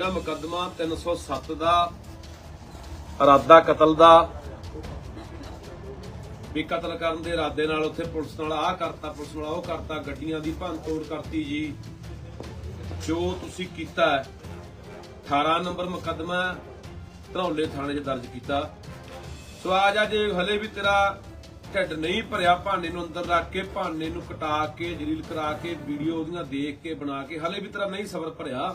ਜਿਹੜਾ ਮੁਕੱਦਮਾ 307 ਦਾ ਇਰਾਦਾ ਕਤਲ ਦਾ, ਵੀ ਕਤਲ ਕਰਨ ਦੇ ਇਰਾਦੇ ਨਾਲ ਉੱਥੇ ਪੁਲਿਸ ਨਾਲ ਆਹ ਕਰਤਾ, ਪੁਲਿਸ ਨਾਲ ਉਹ ਕਰਤਾ, ਗੱਡੀਆਂ ਦੀ ਭੰਨ ਕਰਤੀ ਜੀ। ਜੋ ਤੁਸੀਂ ਕੀਤਾ 18 ਨੰਬਰ ਮੁਕੱਦਮਾ ਧਨੌਲੇ ਥਾਣੇ 'ਚ ਦਰਜ ਕੀਤਾ। ਸੋ ਆ ਜਾ ਜੇ ਹਲੇ ਵੀ ਤੇਰਾ ਢਿੱਡ ਨਹੀਂ ਭਰਿਆ ਭਾਨੇ ਨੂੰ ਅੰਦਰ ਰੱਖ ਕੇ ਭਾਨੇ ਨੂੰ ਕਟਾ ਕੇ, ਜਲੀਲ ਕਰਾ ਕੇ, ਵੀਡੀਓ ਉਹਦੀਆਂ ਦੇਖ ਕੇ, ਬਣਾ ਕੇ, ਹਲੇ ਵੀ ਤੇਰਾ ਨਹੀਂ ਸਬਰ ਭਰਿਆ।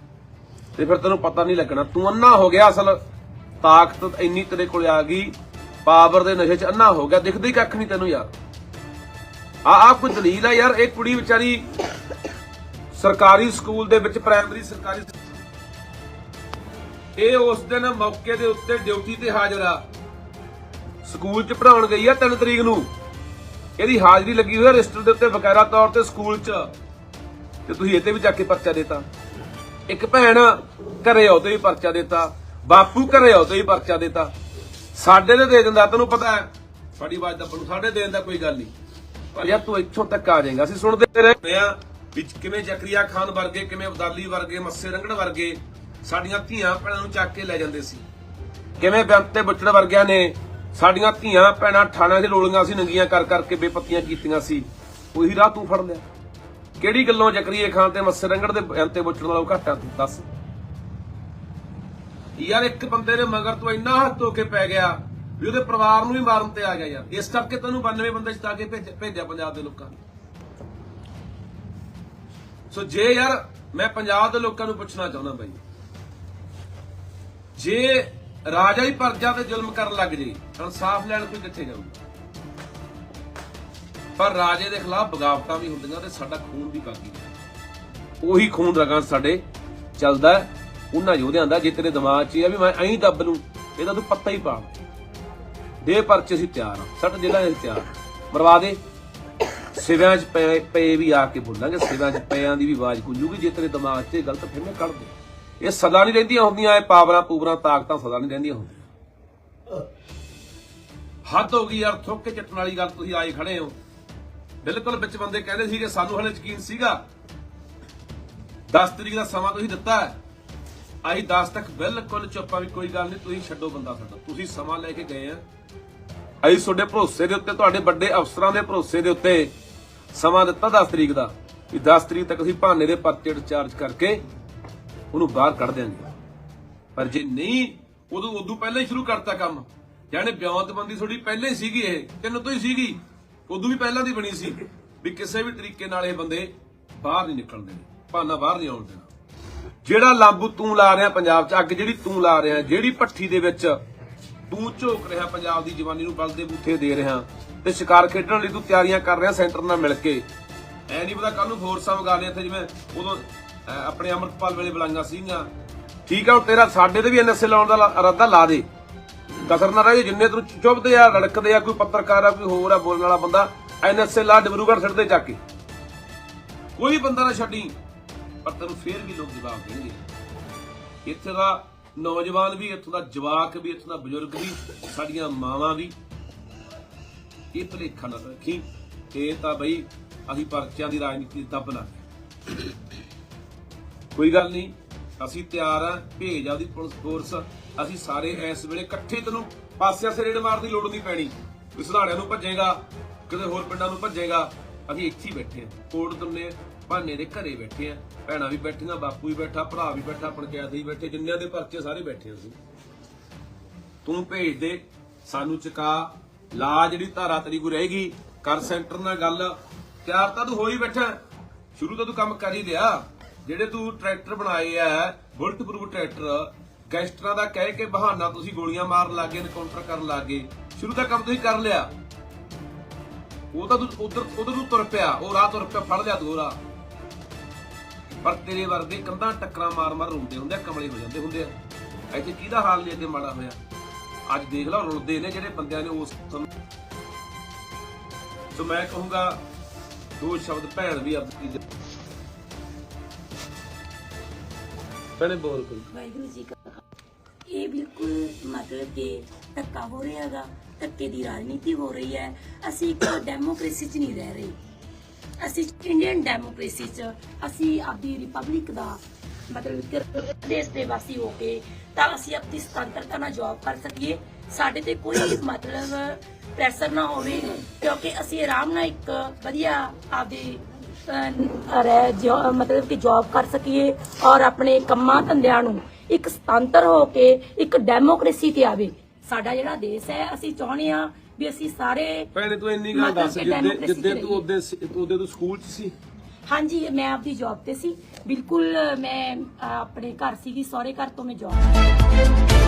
ਤੇ ਫਿਰ ਤੈਨੂੰ ਪਤਾ ਨਹੀਂ ਲੱਗਣਾ। ਤੂੰ ਅੰਨਾ ਹੋ ਗਿਆ ਅਸਲ। ਤਾਕਤ ਇੰਨੀ ਤੇਰੇ ਕੋਲ ਆ ਗਈ। ਪਾਵਰ ਦੇ ਨਸ਼ੇ 'ਚ ਅੰਨਾ ਹੋ ਗਿਆ। ਦਿਖਦਾ ਹੀ ਕੱਖ ਨਹੀਂ ਤੈਨੂੰ ਯਾਰ। ਆ ਆ ਕੋਈ ਦਲੀਲ ਆ ਯਾਰ। ਇਹ ਕੁੜੀ ਵਿਚਾਰੀ ਸਰਕਾਰੀ ਸਕੂਲ ਦੇ ਵਿੱਚ, ਪ੍ਰਾਇਮਰੀ ਸਰਕਾਰੀ ਇਹ ਉਸ ਦਿਨ ਮੌਕੇ ਦੇ ਉੱਤੇ ਡਿਊਟੀ ਤੇ ਹਾਜ਼ਰ ਆ। ਸਕੂਲ 'ਚ ਪੜਾਉਣ ਗਈ ਆ 3 ਤਰੀਕ ਨੂੰ। ਇਹਦੀ ਹਾਜ਼ਰੀ ਲੱਗੀ ਹੋਈ ਹੈ ਰਜਿਸਟਰ ਦੇ ਉੱਤੇ ਬਕਾਇਦਾ ਤੌਰ ਤੇ ਸਕੂਲ 'ਚ। ਤੇ ਤੁਸੀਂ ਇੱਥੇ ਵੀ ਜਾ ਕੇ ਪਰਚਾ ਦੇਤਾ। ਇੱਕ ਭੈਣ ਘਰੇ ਆਉ ਤੇ ਵੀ ਪਰਚਾ ਦਿੱਤਾ। ਬਾਪੂ ਘਰੇ ਆਉ ਤੇ ਵੀ ਪਰਚਾ ਦਿੱਤਾ। ਸਾਡੇ ਦੇ ਦੇ ਦਿੰਦਾ, ਤੈਨੂੰ ਪਤਾ ਹੈ। ਸਾਡੀ ਆਵਾਜ਼ ਦਾ ਨੂੰ ਸਾਡੇ ਦੇਣ ਦਾ ਕੋਈ ਗੱਲ ਨਹੀਂ। ਪਰ ਯਾਰ ਤੂੰ ਇੱਥੋਂ ਤੱਕ ਆ ਜਾਏਗਾ, ਅਸੀਂ ਸੁਣਦੇ ਰਹੇ ਆ ਵਿੱਚ ਕਿਵੇਂ ਜ਼ਕਰੀਆ ਖਾਨ ਵਰਗੇ, ਕਿਵੇਂ ਅਬਦਾਲੀ ਵਰਗੇ, ਮੱਸੇ ਰੰਗੜ ਵਰਗੇ ਸਾਡੀਆਂ ਧੀਆਂ ਭੈਣਾਂ ਨੂੰ ਚੱਕ ਕੇ ਲੈ ਜਾਂਦੇ ਸੀ। ਕਿਵੇਂ ਬੇਅੰਤ ਤੇ ਬੁੱਚੜ ਵਰਗਿਆਂ ਨੇ ਸਾਡੀਆਂ ਧੀਆਂ ਭੈਣਾਂ ਠਾਣਿਆਂ 'ਚ ਰੋਲੀਆਂ ਸੀ ਨੰਗੀਆਂ ਕਰ ਕਰਕੇ ਬੇਪੱਤੀਆਂ ਕੀਤੀਆਂ ਸੀ। ਉਹੀ ਰਾਹ ਤੂੰ ਫੜ ਲਿਆ। ਕਿਹੜੀ ਗੱਲੋਂ ਜ਼ਕਰੀਆ ਖਾਨ ਤੇ ਮੱਸੇ ਰੰਗੜ ਦੇ ਬੇਅੰਤ ਤੇ ਬੁੱਚੜ ਨਾਲੋਂ ਘੱਟ ਤੂੰ, ਦੱਸ। ਯਾਰ ਇੱਕ ਬੰਦੇ ਦੇ ਮਗਰ ਤੂੰ ਇੰਨਾ ਹੱਥ ਧੋ ਕੇ ਪੈ ਗਿਆ ਵੀ ਉਹਦੇ ਪਰਿਵਾਰ ਨੂੰ ਵੀ ਮਾਰਨ ਤੇ ਆ ਗਿਆ ਯਾਰ। ਇਸ ਕਰਕੇ ਤੈਨੂੰ 92 ਬੰਦੇ ਜਿਤਾ ਕੇ ਭੇਜਿਆ ਪੰਜਾਬ ਦੇ ਲੋਕਾਂ ਨੇ। ਸੋ ਜੇ ਯਾਰ ਮੈਂ ਪੰਜਾਬ ਦੇ ਲੋਕਾਂ ਨੂੰ ਪੁੱਛਣਾ ਚਾਹੁੰਦਾ ਬਾਈ, ਜੇ ਰਾਜਾ ਹੀ ਪਰਜਾ ਤੇ ਜ਼ੁਲਮ ਕਰਨ ਲੱਗ ਜੇ, ਇਨਸਾਫ ਲੈਣ ਕੋਈ ਕਿੱਥੇ ਜਾਊਗਾ? ਪਰ ਰਾਜੇ ਦੇ ਖਿਲਾਫ ਬਗਾਵਤਾਂ ਵੀ ਹੁੰਦੀਆਂ ਤੇ ਸਾਡਾ ਖੂਨ ਵੀ ਬਾਕੀ ਉਹੀ ਖੂਨ ਰਗਾਂ ਸਾਡੇ ਚੱਲਦਾ ਉਹਨਾਂ ਯੋਧਿਆਂ ਦਾ, ਜੇ ਤੇਰੇ ਦਿਮਾਗ 'ਚ ਇਹ ਆ ਵੀ ਮੈਂ ਐਂ ਦੱਬ ਲੂੰ, ਇਹਦਾ ਤੂੰ ਪੱਤਾ ਹੀ ਪਾ। ਦੇ ਪਰਚੇ ਅਸੀਂ ਤਿਆਰ ਆ ਸੱਟ ਜ਼ਿਲ੍ਹਾ ਅਸੀਂ ਤਿਆਰ ਮਰਵਾ ਦੇ। ਸਿਵਿਆਂ 'ਚ ਪਏ ਪਏ ਵੀ ਆ ਕੇ ਬੋਲਾਂਗੇ, ਸਿਵਿਆਂ 'ਚ ਪਿਆਂ ਦੀ ਵੀ ਆਵਾਜ਼ ਗੁੰਜੂਗੀ ਜੇ ਤੇਰੇ ਦਿਮਾਗ 'ਚ ਇਹ ਗਲਤ ਫਹਿਮੀਆਂ ਕੱਢ ਦੇ। ਇਹ ਸਦਾ ਨਹੀਂ ਰਹਿੰਦੀਆਂ ਹੁੰਦੀਆਂ, ਇਹ ਪਾਵਰਾਂ ਪੂਵਰਾਂ ਤਾਕਤਾਂ ਸਦਾ ਨਹੀਂ ਰਹਿੰਦੀਆਂ ਹੁੰਦੀਆਂ। ਹੱਦ ਹੋ ਗਈ ਯਾਰ, ਥੁੱਕ ਕੇ ਚੱਟਣ ਵਾਲੀ ਗੱਲ, ਤੁਸੀਂ ਆਏ ਖੜੇ ਹੋ। ਬਿਲਕੁਲ ਵਿੱਚ ਬੰਦੇ ਕਹਿੰਦੇ ਸੀਗੇ ਸਾਨੂੰ ਹਲੇ ਯਕੀਨ ਸੀਗਾ। 10 ਤਰੀਕ ਦਾ ਸਮਾਂ ਤੁਸੀਂ ਦਿੱਤਾ ਅਸੀਂ ਆਈ 10 ਤੱਕ ਬਿਲਕੁਲ ਚੁੱਪਾ ਵੀ ਕੋਈ ਗੱਲ ਨਹੀਂ, ਤੁਸੀਂ ਛੱਡੋ ਬੰਦਾ ਸਾਡਾ। ਤੁਸੀਂ ਸਮਾਂ ਲੈ ਕੇ ਗਏ ਆ। ਅਸੀਂ ਤੁਹਾਡੇ ਭਰੋਸੇ ਦੇ ਉੱਤੇ, ਤੁਹਾਡੇ ਵੱਡੇ ਅਫਸਰਾਂ ਦੇ ਭਰੋਸੇ ਦੇ ਉੱਤੇ ਸਮਾਂ ਦਿੱਤਾ 10 ਤਰੀਕ ਦਾ। ਵੀ 10 ਤਰੀਕ ਤੱਕ ਅਸੀਂ ਭਾਨੇ ਦੇ ਪਰਚੇ ਚਾਰਜ ਕਰਕੇ ਉਹਨੂੰ ਬਾਹਰ ਕੱਢ ਦਿਆਂਗੇ। ਪਰ ਜੇ ਨਹੀਂ, ਉਦੋਂ ਉਦੋਂ ਪਹਿਲਾਂ ਹੀ ਸ਼ੁਰੂ ਕਰਤਾ ਕੰਮ। ਯਾਨੀ ਬਿਆਨਤਬੰਦੀ ਤੁਹਾਡੀ ਪਹਿਲੇ ਹੀ ਸੀਗੀ ਇਹ, ਤੈਨੂੰ ਤੋਂ ਹੀ ਸੀਗੀ। ਉਦੋਂ ਵੀ ਪਹਿਲਾਂ ਦੀ ਬਣੀ ਸੀ ਵੀ ਕਿਸੇ ਵੀ ਤਰੀਕੇ ਨਾਲ ਇਹ ਬੰਦੇ ਬਾਹਰ ਨਹੀਂ ਨਿਕਲਣ ਦੇਣੇ, ਭਾਨਾ ਬਾਹਰ ਨਹੀਂ ਆਉਣ ਦੇਣਾ। ਜਿਹੜਾ ਲਾਂਬੂ ਤੂੰ ਲਾ ਰਿਹਾ ਪੰਜਾਬ 'ਚ, ਅੱਗ ਜਿਹੜੀ ਤੂੰ ਲਾ ਰਿਹਾ, ਜਿਹੜੀ ਭੱਠੀ ਦੇ ਵਿੱਚ ਤੂੰ ਝੋਕ ਰਿਹਾ ਪੰਜਾਬ ਦੀ ਜਵਾਨੀ ਨੂੰ ਬਲਦੇ ਬੂਥੇ ਦੇ ਰਿਹਾ ਤੇ ਸ਼ਿਕਾਰ ਖੇਡਣ ਲਈ ਤੂੰ ਤਿਆਰੀਆਂ ਕਰ ਰਿਹਾ ਸੈਂਟਰ ਨਾਲ ਮਿਲ ਕੇ। ਐ ਨਹੀਂ ਪਤਾ ਕੱਲ ਨੂੰ ਫੋਰਸਾਂ ਵਗਾ ਲਿਆ ਇੱਥੇ ਜਿਵੇਂ ਉਦੋਂ ਆਪਣੇ ਅਮਰਪਾਲ ਵੇਲੇ ਬੁਲਾਈਆਂ ਸੀਗੀਆਂ। ਠੀਕ ਆ ਉਹ ਤੇਰਾ ਸਾਡੇ ਤੇ ਵੀ ਐਨਐਸਏ ਲਾਉਣ ਦਾ ਇਰਾਦਾ ਲਾ ਦੇ। ਕਸਰ ਨਾ ਰਹੇ ਜਿੰਨੇ ਤੈਨੂੰ ਚੁੱਭਦੇ ਆ ਲੜਕਦੇ ਆ, ਕੋਈ ਪੱਤਰਕਾਰ ਆ, ਕੋਈ ਹੋਰ ਆ, ਬੋਲਣ ਵਾਲਾ ਬੰਦਾ ਐਨਐਸਏ ਲਾ ਡਿਬਰੂਗੜ੍ਹ ਛੱਡਦੇ ਚੱਕ ਕੇ। ਕੋਈ ਬੰਦਾ ਨਾ ਛੱਡੀ, ਪਰ ਤੈਨੂੰ ਫੇਰ ਵੀ ਲੋਕ ਜਵਾਬ ਦੇਣਗੇ। ਇੱਥੇ ਦਾ ਨੌਜਵਾਨ ਵੀ, ਇੱਥੋਂ ਦਾ ਜਵਾਕ ਵੀ, ਇੱਥੋਂ ਦਾ ਬਜ਼ੁਰਗ ਵੀ, ਸਾਡੀਆਂ ਮਾਵਾਂ ਵੀ। ਇਹ ਭਲੇਖਾ ਨਾ ਰੱਖੀ, ਇਹ ਤਾਂ ਬਈ ਅਸੀਂ ਪਰਚਿਆਂ ਦੀ ਰਾਜਨੀਤੀ ਦੱਬ ਲਾ ਕੋਈ ਗੱਲ ਨਹੀਂ, ਅਸੀਂ ਤਿਆਰ ਆ, ਭੇਜ ਆ ਪੁਲਿਸ ਫੋਰਸ। ਅਸੀਂ ਸਾਰੇ ਇਸ ਵੇਲੇ ਇਕੱਠੇ ਤੈਨੂੰ ਪਾਸਿਆਂ ਸਿਰ ਰੇਡ ਮਾਰਨ ਦੀ ਲੋੜ ਨਹੀਂ ਪੈਣੀ। ਕੋਈ ਸੁਧਾੜਿਆਂ ਨੂੰ ਭੱਜੇਗਾ, ਕਿਤੇ ਹੋਰ ਪਿੰਡਾਂ ਨੂੰ ਭੱਜੇਗਾ। ਅਸੀਂ ਇੱਥੇ ਹੀ ਬੈਠੇ ਆ ਕੋਟ ਤੁੰਨੇ ਭਾਨੇ ਦੇ ਘਰੇ ਬੈਠੇ ਆ ਭੈਣਾਂ ਵੀ ਬੈਠੀਆਂ, ਬਾਪੂ ਵੀ ਬੈਠਾ, ਭਰਾ ਵੀ ਬੈਠਾ ਪੰਚਾਇਤ ਵੀ ਬੈਠੇ, ਜਿੰਨਿਆਂ ਦੇ ਪਰਚੇ ਸਾਰੇ ਬੈਠੇ ਅਸੀਂ। ਤੂੰ ਭੇਜ ਦੇ, ਸਾਨੂੰ ਚਕਾ, ਲਾ ਜਿਹੜੀ ਧਾਰਾ ਤੇਰੀ ਕੋ ਰਹੇਗੀ। ਕਰ ਸੈਂਟਰ ਨਾਲ ਗੱਲ। ਤਿਆਰ ਤਾਂ ਤੂੰ ਹੋ ਹੀ ਬੈਠਾ। ਸ਼ੁਰੂ ਤੋਂ ਤੂੰ ਕੰਮ ਕਰ ਹੀ ਲਿਆ। ਜਿਹੜੇ ਤੂੰ ਟਰੈਕਟਰ ਬਣਾਏ ਆ, ਬੁਲਟ ਪ੍ਰੂਫ ਟਰੈਕਟਰ ਗੈਂਗਸਟਰਾਂ ਦਾ ਕਹਿ ਕੇ ਬਹਾਨਾ ਤੁਸੀਂ ਗੋਲੀਆਂ ਮਾਰਨ ਲੱਗੇ ਐਨਕਾਊਂਟਰ ਕਰਨ ਲੱਗੇ ਸ਼ੁਰੂ ਦਾ ਕੰਮ ਤੁਸੀਂ ਕਰ ਲਿਆ। ਉਹ ਤਾਂ ਤੂੰ ਉਧਰ ਉਧਰ ਨੂੰ ਤੁਰ ਪਿਆ, ਉਹ ਰਾਹ ਤੁਰ ਪਿਆ, ਫੜ ਲਿਆ ਤੂੰ ਪਰ ਤੇਰੇ ਵਰਗੇ ਕੰਧਾਂ ਟੱਕਰਾਂ ਮਾਰ ਮਾਰ ਰੁੰਦੇ ਹੁੰਦੇ ਆ, ਕਮਲੇ ਹੋ ਜਾਂਦੇ ਹੁੰਦੇ ਆ। ਇੱਥੇ ਕਿਹਦਾ ਹਾਲ ਨਹੀਂ ਅੱਗੇ ਮਾੜਾ ਹੋਇਆ? ਅੱਜ ਦੇਖ ਲਓ ਰੁਲਦੇ ਨੇ ਜਿਹੜੇ ਬੰਦਿਆਂ ਨੇ ਉਸ ਸੋ ਮੈਂ ਕਹੂੰਗਾ, ਦੋ ਸ਼ਬਦ ਭੈਣ ਵੀ ਆਪਣੀ ਭੈਣੇ ਬੋਲ ਕੋਈ। ਵਾਹਿਗੁਰੂ ਜੀ ਇਹ ਬਿਲਕੁਲ ਮਤਲਬ ਕਿ ਧੱਕਾ ਹੋ ਰਿਹਾ ਹੈਗਾ, ਧੱਕੇ ਦੀ ਰਾਜਨੀਤੀ ਹੋ ਰਹੀ ਹੈ। ਅਸੀਂ ਇੱਕ ਡੈਮੋਕ੍ਰੇਸੀ 'ਚ ਨਹੀਂ ਰਹਿ ਰਹੇ। ਅਸੀਂ ਇੰਡੀਅਨ ਡੈਮੋਕ੍ਰੇਸੀ 'ਚ, ਅਸੀਂ ਆਪਦੀ ਰਿਪਬਲਿਕ ਦਾ ਮਤਲਬ ਦੇਸ਼ ਦੇ ਵਾਸੀ ਹੋ ਕੇ ਤਾਂ ਅਸੀਂ ਆਪਣੀ ਸੁਤੰਤਰਤਾ ਨਾਲ ਜੌਬ ਕਰ ਸਕੀਏ। ਸਾਡੇ ਤੇ ਕੋਈ ਮਤਲਬ ਪ੍ਰੈਸ਼ਰ ਨਾ ਹੋਵੇ, ਕਿਉਂਕਿ ਅਸੀਂ ਆਰਾਮ ਨਾਲ ਇੱਕ ਵਧੀਆ ਆਪਦੇ ਰਹਿ ਮਤਲਬ ਕਿ ਜੌਬ ਕਰ ਸਕੀਏ ਔਰ ਆਪਣੇ ਕੰਮਾਂ ਧੰਦਿਆਂ ਨੂੰ ਇੱਕ ਸੁਤੰਤਰ ਹੋ ਕੇ ਇੱਕ ਡੈਮੋਕ੍ਰੇਸੀ ਤੇ ਆਵੇ। ਸਾਡਾ ਜਿਹੜਾ ਦੇਸ਼ ਹੈ ਅਸੀਂ ਚਾਹੁੰਦੇ ਆ ਵੀ ਅਸੀਂ ਸਾਰੇ ਭੈਣੇ ਤੂੰ ਇੰਨੀ ਗੱਲ ਦੱਸ ਜਿੱਦੇ ਤੂੰ ਉਹਦੇ ਉਹਦੇ ਤੂੰ ਸਕੂਲ 'ਚ ਸੀ? ਹਾਂਜੀ ਮੈਂ ਆਪਦੀ ਜੌਬ ਤੇ ਸੀ। ਬਿਲਕੁਲ ਮੈਂ ਆਪਣੇ ਘਰ ਸੀਗੀ ਸਹੁਰੇ ਘਰ ਤੋਂ ਮੈਂ ਜੌਬ